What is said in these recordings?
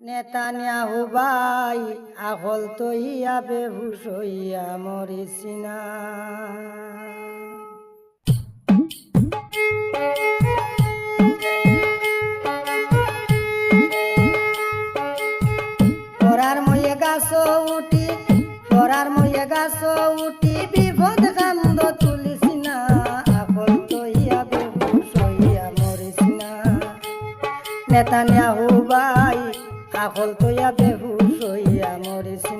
Netanyahu by আহল তৈয়া বেহুশ হইয়া মরিসিনা পরার ময়ে গাছ উঠি, পরার ময়ে গাছ উঠি, বিপদ কান্দ তুলিসিনা আহল তৈয়া বেহুশ হইয়া মরিসিনা নেতানিয়াহু বাই আহল তৈয়া বেহু হইয়া মরিসিনা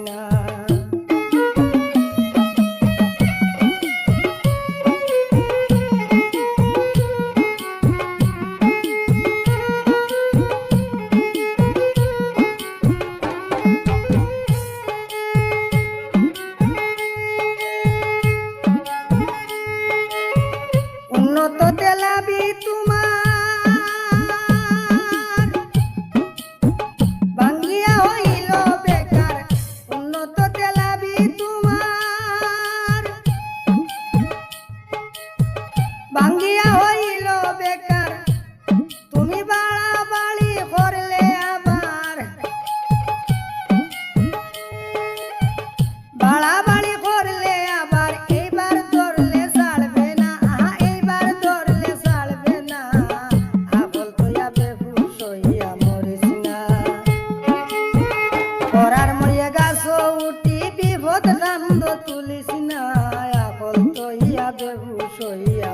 হইয়া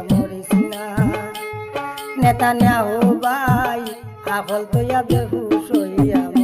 নেতা নেহু বাই আবল তোয়া বেহুশ হইয়া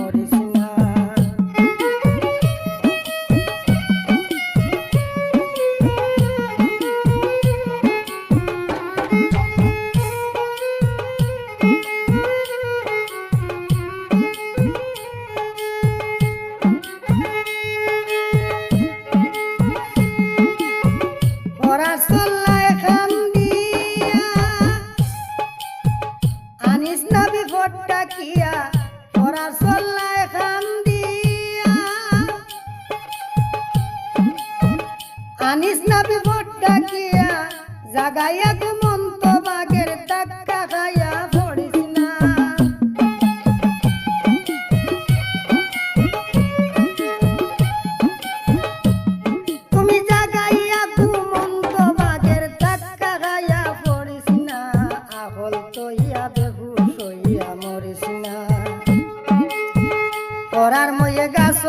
আনিস না বিপদটা কিয়া জাগাইয়া ঘুমন্ত বাগের টাক্কা খাইয়া তুমি জাগাইয়া বাগের টাক্কা খাইয়া পড়িস তইয়া ময়ে গাছ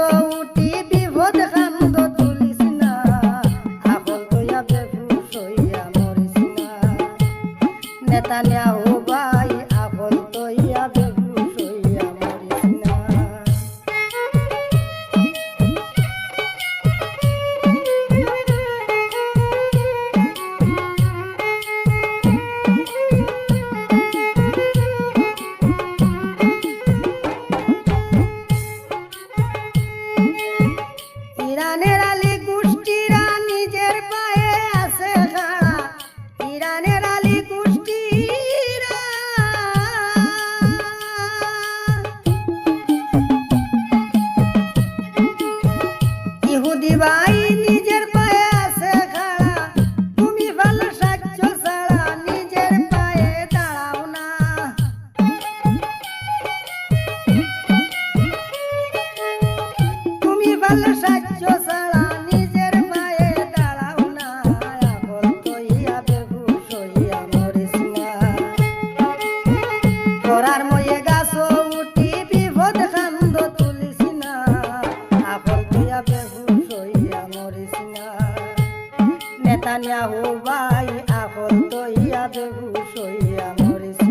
নেতা নেহু বাই আহল তইয়া বেহুশ হইয়া মরিস না ইরানের আলী নেতা নেহু ভাই আহত হইয়া মরিস না যোগ্য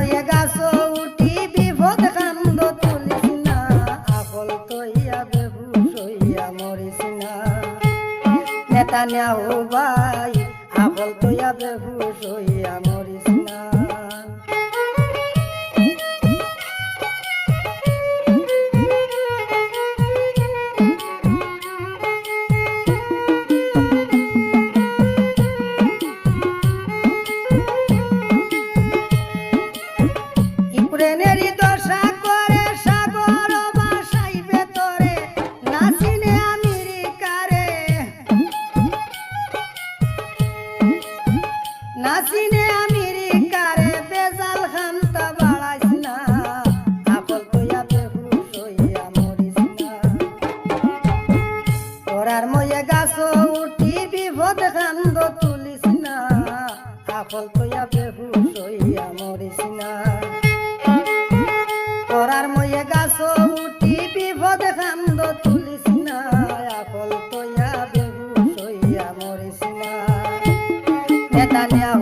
নেও ভাই আবল তুই বেহুশ হইয়া মরিস না। 单亮